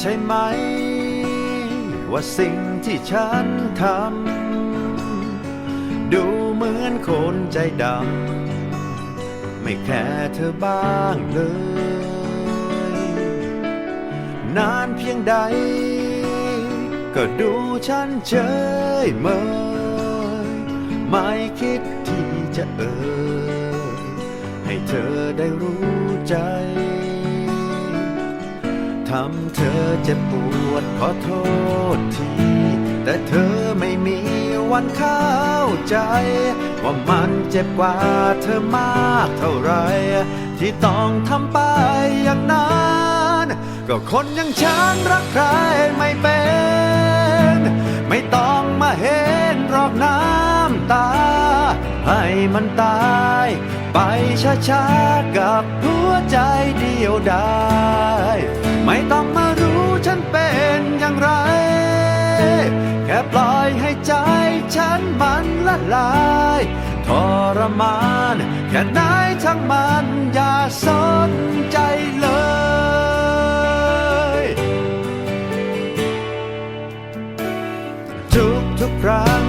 ใช่ไหม ว่าสิ่งที่ฉันทำดูเหมือนคนใจดำไม่แค่เธอบ้างเลย นานเพียงใด ก็ดูฉันเฉยเมยไม่คิดที่จะเอ่ยให้เธอได้รู้ใจ ทำเธอเจ็บปวดขอโทษที แต่เธอไม่มีวันเข้าใจ ว่ามันเจ็บกว่าเธอมากเท่าไร ที่ต้องทำไปอย่างนั้น ก็คนอย่างฉันรักใครไม่เป็น ไม่ต้องมาเห็นรอกน้ำตา ให้มันตาย ไปช้าๆกับ ฉันมันละลายทรมานแค่ไหนทั้งมันอย่าสนใจเลยทุกทุกครั้ง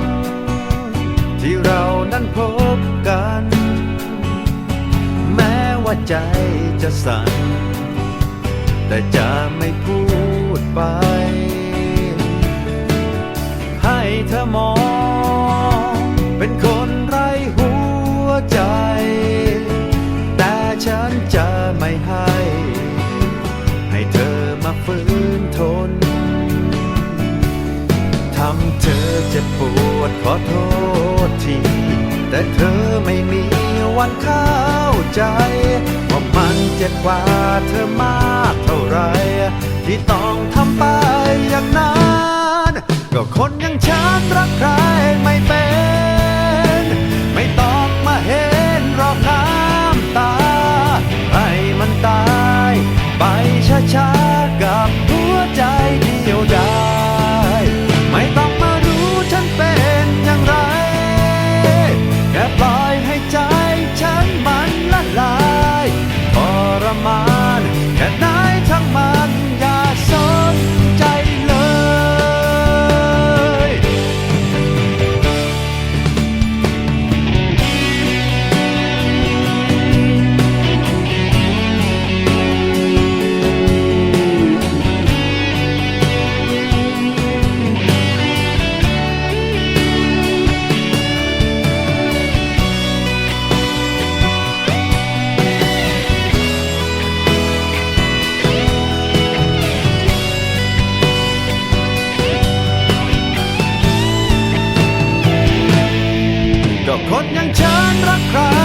ที่เรานั้นพบกัน แม้ว่าใจจะสั่น แต่จะไม่พูดไป ให้เธอมอง จ็บปวดขอโทษที แต่เธอไม่มีวันเข้าใจว่ามันเจ็บกว่าเธอมากเท่าไร ที่ต้องทำไปอย่างนั้น ก็คน คนอย่างฉันรักใคร